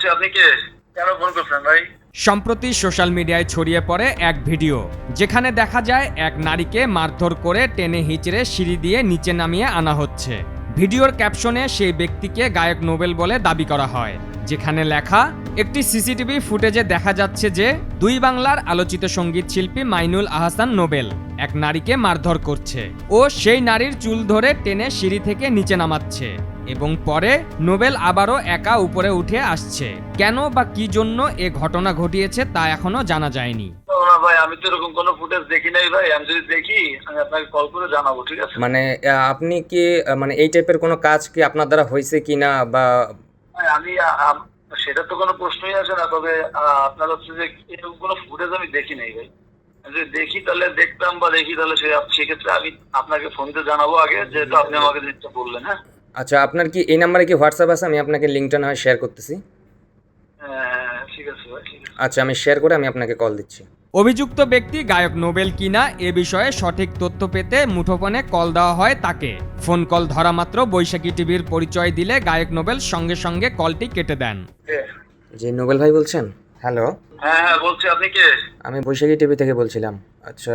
বলছি, আপনি কে? কেন ফোন করছেন ভাই? সম্প্রতি সোশ্যাল মিডিয়ায় ছড়িয়ে পড়ে এক ভিডিও, যেখানে দেখা যায় এক নারীকে মারধর করে টেনে হিচড়ে সিঁড়ি দিয়ে নিচে নামিয়ে আনা হচ্ছে। ভিডিওর ক্যাপশনে সেই ব্যক্তিকে গায়ক নোবেল বলে দাবি করা হয়, যেখানে লেখা, একটি সিসিটিভি ফুটেজে দেখা যাচ্ছে যে দুই বাংলার আলোচিত সংগীত শিল্পী মাইনুল আহসান নোবেল, এক নারীকে মারধর করছে। ও সেই নারীর চুল ধরে টেনে সিঁড়ি থেকে নিচে নামাচ্ছে। এবং পরে নোবেল আবারও একা উপরে উঠে আসছে। কেন বা কি জন্য এ ঘটনা ঘটিয়েছে তা এখনও জানা যায়নি। ভাই আমি তো এরকম কোনো ফুটেজ দেখি নাই ভাই। আমি যদি দেখি আমি আপনাকে কল করে জানাব ঠিক আছে? মানে আপনি কি মানে এই টাইপের কোনো কাজ কি আপনার দ্বারা হয়েছে কি না বা ভাই, আমি সেটা তো কোনো প্রশ্নই আসে না তবে আপনার হচ্ছে যে এরকম কোনো ফুটেজ আমি দেখি নাই ভাই। যদি দেখি তাহলে দেখতাম বা দেখি তাহলে সে সেক্ষেত্রে আমি আপনাকে ফোন দিয়ে জানাব আগে যেহেতু আপনি আমাকে জিনিসটা বললেন হ্যাঁ? আচ্ছা আপনার কি এই নাম্বারে কি হোয়াটসঅ্যাপ আছে? আমি আপনাকে লিঙ্কটা না হয় শেয়ার করতেছি। হ্যাঁ, আচ্ছা আমি শেয়ার করে আমি আপনাকে কল দিচ্ছি। অভিযুক্ত ব্যক্তি গায়ক নোবেল কিনা এ বিষয়ে সঠিক তথ্য পেতে মুঠোফোনে কল দেওয়া হয় তাকে। ফোন কল ধরা মাত্র বৈশাখী টিভির পরিচয় দিলে গায়ক নোবেল সঙ্গে সঙ্গে কলটি কেটে দেন? জি নোবেল ভাই বলছেন? হ্যালো? হ্যাঁ হ্যাঁ বলছি আপনি কে? আমি বৈশাখী টিভি থেকে বলছিলাম। আচ্ছা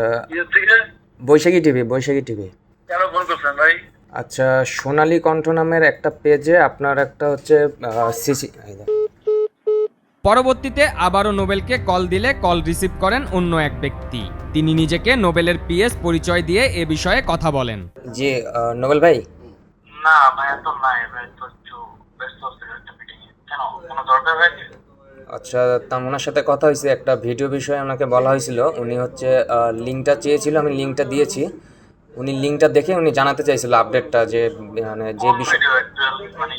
বৈশাখী টিভি বৈশাখী টিভি। কেন ফোন করছেন ভাই? আচ্ছা সোনালী কণ্ঠ নামের একটা পেজে আপনার একটা হচ্ছে সিসি পরবর্তীতে আবারও নোবেলকে কল দিলে কল রিসিভ করেন অন্য এক ব্যক্তি। তিনি নিজেকে নোবেলের পিএস পরিচয় দিয়ে এ বিষয়ে কথা বলেন। জি নোবেল ভাই। না ভাই তো নাই ভাই তো একটু ব্যস্ত আছি একটা মিটিং কেন কোনো দরকার ভাই? আচ্ছা তা ওনার সাথে কথা হয়েছে একটা ভিডিও বিষয়ে ওনাকে বলা হয়েছিল। উনি হচ্ছে লিঙ্কটা চেয়েছিল আমি লিঙ্কটা দিয়েছি। উনি লিঙ্কটা দেখে উনি জানাতে চাইছিল আপডেটটা যে মানে যে বিষয় মানে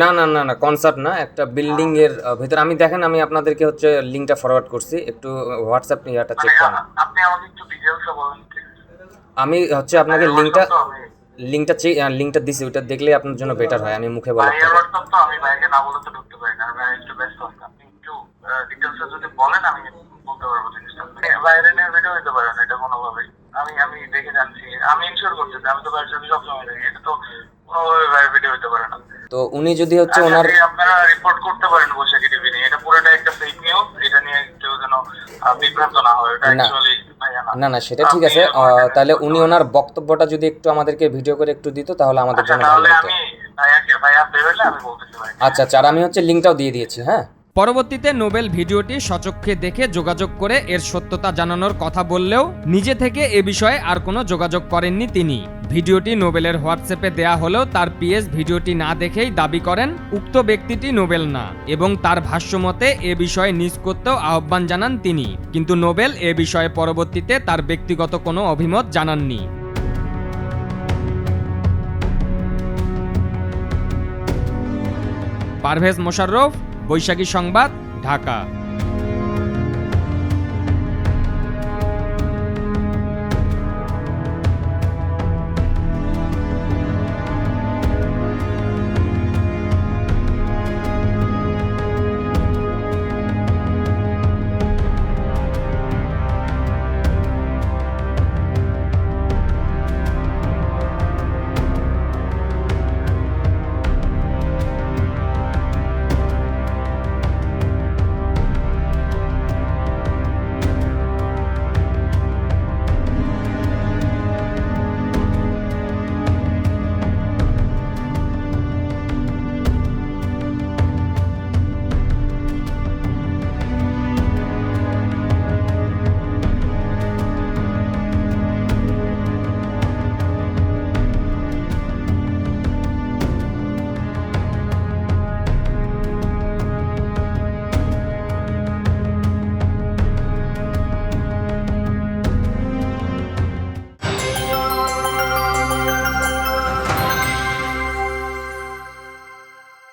না না না না কনসার্ট না একটা বিল্ডিং এর ভেতরে। আমি দেখেন আমি আপনাদেরকে হচ্ছে লিঙ্কটা ফরওয়ার্ড করছি। একটু হোয়াটসঅ্যাপ ইয়াটা চেক করেন। আপনি আমাকে একটু ডিটেলসে বলেন আমি হচ্ছে আপনাকে লিঙ্কটা তো আমি লিঙ্কটা লিঙ্কটা দিছি ওটা দেখলে আপনার জন্য বেটার হয় আমি মুখে বলা ভাইয়ের হোয়াটসঅ্যাপ তো আমি ভাইকে না বলে তো ঢুকতে পারি না ভাই একটু ব্যস্ত আছি। আপনি একটু ডিটেলসে যদি বলেন আমি বলতে পারব জিনিসটা বাইরে নিয়ে ভিডিও হতে পারে না এটা কোনোভাবেই আমি আমি দেখে জানছি আমি ইনশিওর করতেছি আমি তো বাইরের সাথে সবসময় দেখি এটা তো কোনোভাবে বাইরে ভিডিও হতে পারে না। তো উনি যদি হচ্ছে ওনার আচ্ছা, আপনারা রিপোর্ট করতে পারেন বৈশাখী টিভি নিয়ে। এটা পুরোটা একটা ফেক নিউজ এটা নিয়ে কেউ যেন বিভ্রান্ত না হয়। এটা না। অ্যাকচুয়ালি না। না সেটা ঠিক আছে। তাহলে উনি ওনার বক্তব্যটা যদি একটু আমাদেরকে ভিডিও করে একটু দিত তাহলে আমাদের আচ্ছা জন্য ভালো হতো। আমি ভাইয়াকে ভাইয়া ভেবেলে আমি বলতেছি ভাই আচ্ছা আচ্ছা আর আমি হচ্ছে লিঙ্কটাও দিয়ে দিয়েছি হ্যাঁ? পরবর্তীতে নোবেল ভিডিওটি সচক্ষে দেখে যোগাযোগ করে এর সত্যতা জানানোর কথা বললেও নিজে থেকে এ বিষয়ে আর কোনো যোগাযোগ করেননি তিনি। ভিডিওটি নোবেলের হোয়াটসঅ্যাপে দেয়া হলেও তার পিএস ভিডিওটি না দেখেই দাবি করেন, উক্ত ব্যক্তিটি নোবেল না এবং তার ভাষ্যমতে এ বিষয়ে নিজ করতেও আহ্বান জানান তিনি। কিন্তু নোবেল এ বিষয়ে পরবর্তীতে তার ব্যক্তিগত কোনো অভিমত জানাননি। পারভেজ মোশাররফ, বৈশাখী সংবাদ, ঢাকা।